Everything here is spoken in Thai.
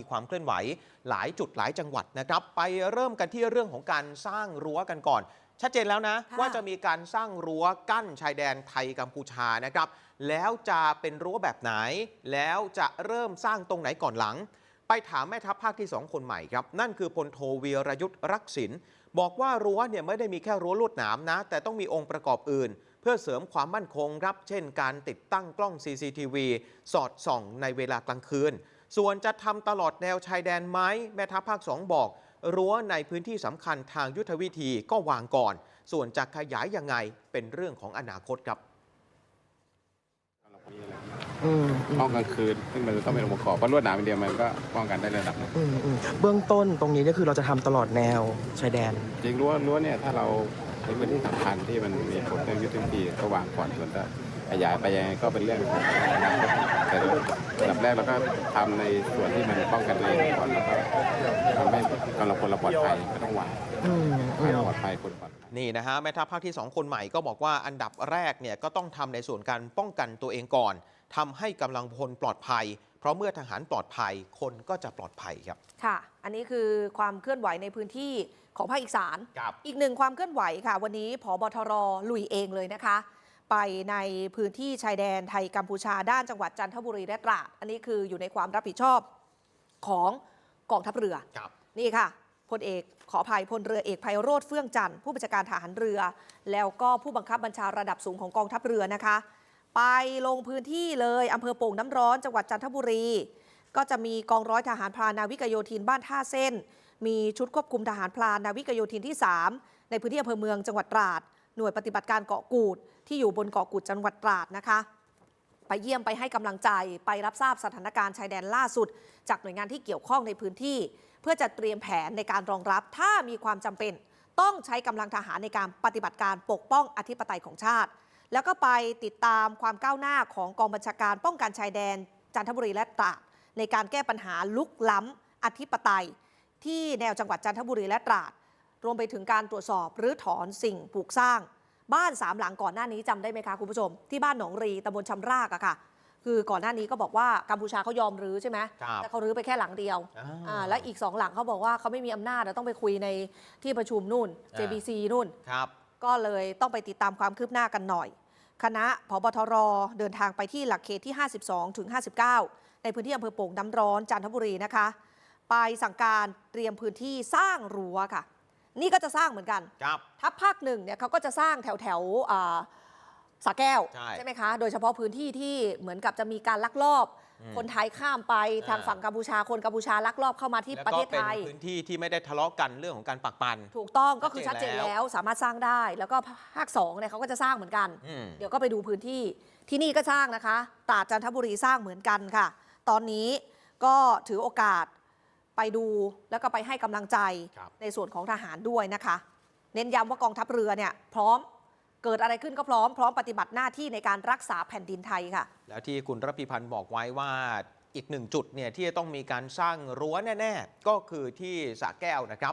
มีความเคลื่อนไหวหลายจุดหลายจังหวัดนะครับ ไปเริ่มกันที่เรื่องของการสร้างรั้วกันก่อน ชัดเจนแล้วนะค่ะว่าจะมีการสร้างรั้วกั้นชายแดนไทยกัมพูชานะครับ แล้วจะเป็นรั้วแบบไหน แล้วจะเริ่มสร้างตรงไหนก่อนหลัง ไปถามแม่ทัพภาคที่ 2 คนใหม่ครับ นั่นคือพลโทวีรยุทธ์รักษินบอกว่ารั้วเนี่ยไม่ได้มีแค่รั้วลวดหนามนะ แต่ต้องมีองค์ประกอบอื่น เพื่อเสริมความมั่นคงครับ เช่น การติดตั้งกล้อง CCTV สอดส่องในเวลากลางคืน ส่วนจะทำตลอดแนวชายแดนไหมแม่ทัพภาค 2 บอก รั้วในพื้นที่สำคัญทางยุทธวิธีก็วางก่อน ส่วนจะขยายยังไงเป็นเรื่องของอนาคตครับอืมอืมห้องกลางคืนซึ่งมันจะต้องเป็นองค์ประกอบเพราะลวดหนามอย่างเดียวมันก็ป้องกันได้ระดับหนึงอืมอืมเบื้องต้นตรงนี้ก็คือเราจะทำตลอดแนวชายแดน จริงรั้วรั้วเนี่ยถ้าเราในพื้นที่สำคัญที่มันมีผลเรื่องยุทธวิธีก็วางก่อนส่วนจะ ขยายไปยังไงก็เป็นเรื่องของอนาคตแต่ระดับแรกเราก็ทำในส่วนที่มันป้องกันตัวเองก่อนแล้วก็ทำให้กำลังพลเราปลอดภัยก็ต้องวางอืมอืให้มปลอดภัยคนปลอดภัย นี่นะฮะแม่ทัพภาคที่ 2 คนใหม่ก็บอกว่าอันดับแรกเนี่ยก็ต้องทำในส่วนการป้องกันตัวเองก่อนทำให้กำลังพลปลอดภัย เพราะเมื่อทหารปลอดภัยคนก็จะปลอดภัยครับ ค่ะ อันนี้คือความเคลื่อนไหวในพื้นที่ของภาคอีสาน ครับ อีกหนึ่งความเคลื่อนไหวค่ะ วันนี้ผบทรลุยเองเลยนะคะ ไปในพื้นที่ชายแดนไทยกัมพูชาด้านจังหวัดจันทบุรีและตราด อันนี้คืออยู่ในความรับผิดชอบของกองทัพเรือครับนี่ค่ะพลเอกขออภัยพลเรือเอกไพโรธเฟื่องจันทร์ผู้บัญชาการทหารเรือ แล้วก็ผู้บังคับบัญชาระดับสูงของกองทัพเรือนะคะ ไปลงพื้นที่เลยอำเภอโป่งน้ำร้อนจังหวัดจันทบุรี ก็จะมีกองร้อยทหารพรานนาวิกโยธินบ้านท่าเส้น มีชุดควบคุมทหารพรานนาวิกโยธินที่ 3 ในพื้นที่อำเภอเมืองจังหวัดตราด หน่วยปฏิบัติการเกาะกูด ที่อยู่บนเกาะกูดจังหวัดตราดนะคะ ไปเยี่ยมไปให้กำลังใจไปรับทราบสถานการณ์ชายแดนล่าสุด จากหน่วยงานที่เกี่ยวข้องในพื้นที่ เพื่อจะเตรียมแผนในการรองรับถ้ามีความจำเป็น ต้องใช้กำลังทหารในการปฏิบัติการปกป้องอธิปไตยของชาติ แล้วก็ไปติดตามความก้าวหน้าของกองบัญชาการป้องกันชายแดน จันทบุรีและตราดในการแก้ปัญหาลุกล้ำอธิปไตย ที่แนวจังหวัดจันทบุรีและตราด รวมไปถึงการตรวจสอบหรือถอนสิ่งปลูกสร้าง บ้านสามหลังก่อนหน้านี้จำได้ไหมคะคุณผู้ชม ที่บ้านหนองรีตำบลชำรากอะค่ะ คือก่อนหน้านี้ก็บอกว่ากัมพูชาเขายอมรื้อใช่ไหมครับแต่เขารื้อไปแค่หลังเดียวอ่าอ่าและอีกสองหลังเขาบอกว่าเขาไม่มีอำนาจอะต้องไปคุยในที่ประชุมนู่นอ่า JBC นู่นครับก็เลยต้องไปติดตามความคืบหน้ากันหน่อย คณะพบทรเดินทางไปที่หลักเขตที่ 52ถึง59 ในพื้นที่อำเภอโป่งน้ำร้อนจันทบุรีนะคะ ไปสั่งการเตรียมพื้นที่สร้างรั้วค่ะ นี่ก็จะสร้างเหมือนกัน ครับ ทัพภาคหนึ่งเนี่ยเขาก็จะสร้างแถวแถวๆอ่าสระแก้วใช่ไหมคะ โดยเฉพาะพื้นที่ที่เหมือนกับจะมีการลักลอบ อืมคนไทยข้ามไปทางอ่าฝั่งกัมพูชา คนกัมพูชาลักลอบเข้ามาที่แล้วประก็เทศเป็นไทยพื้นที่ที่ไม่ได้ทะเลาะกันเรื่องของการปักปัน ถูกต้องก็คือชัชัดดเจเจนนแล้ว แล้วสามารถสร้างได้ แล้วก็ภาคสองเนี่ยเขาก็จะสร้างเหมือนกัน อืม เดี๋ยวก็ไปดูพื้นที่ที่นี่ก็สร้างนะคะตราดจันทบุรีสร้างเหมือนกันค่ะ ตอนนี้ก็ถือโอกาส ไปดูแล้วก็ไปให้กำลังใจครับในส่วนของทหารด้วยนะคะ เน้นย้ำว่ากองทัพเรือเนี่ยพร้อมเกิดอะไรขึ้นก็พร้อมพร้อมปฏิบัติหน้าที่ในการรักษาแผ่นดินไทยค่ะ แล้วที่คุณรพีพันธ์บอกไว้ว่าอีกหนึ่งจุดเนี่ยที่จะต้องมีการสร้างรั้วแน่ ๆ ก็คือที่สระแก้วนะครับ